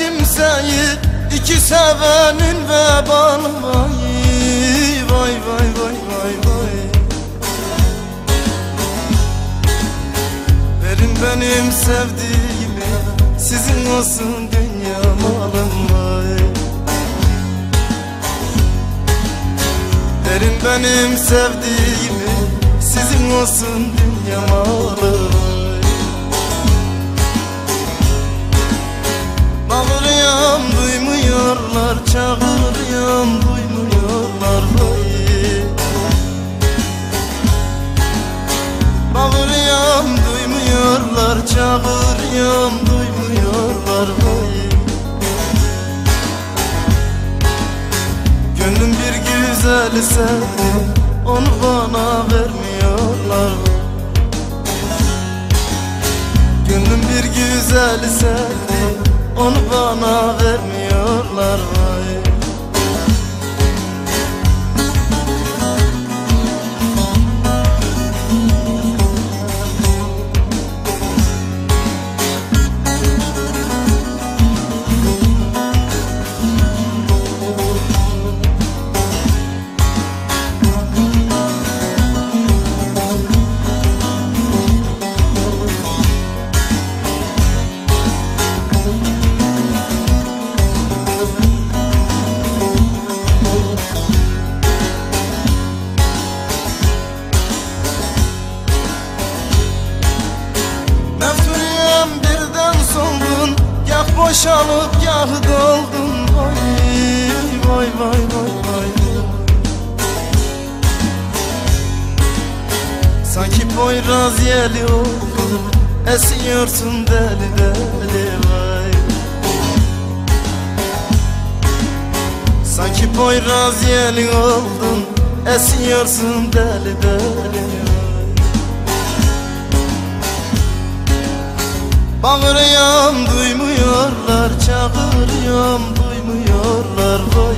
kimseyi. İki sevenin vebalı vay. Vay vay vay vay vay. Verin benim sevdiğimi Sizin olsun dünya malım vay. Verin benim sevdiğimi Sizin olsun dünya malım Çağırıyorum duymuyorlar vay Bağırıyorum duymuyorlar Çağırıyorum duymuyorlar vay Gönlüm bir güzeli sevdi Onu bana vermiyorlar. Gönlüm bir güzeli sevdi Onu bana vermiyorlar boşalıp gah doldun Vay vay vay vay vay. Sanki Poyraz yeli oldun Esiyorsun deli deli vay. Sanki Poyraz yeli oldun. Esiyorsun deli deli vay Bağırıyorum duymuyorlar Çağırıyorum duymuyorlar vay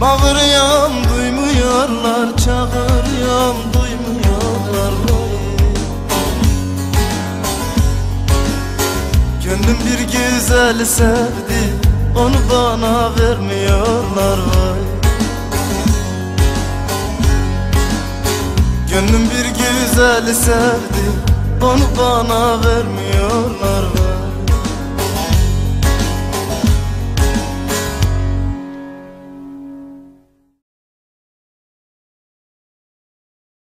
Bağırıyorum duymuyorlar Çağırıyorum duymuyorlar vay Gönlüm bir güzel sevdi Onu bana vermiyorlar güzeli sevdi Onu bana vermiyor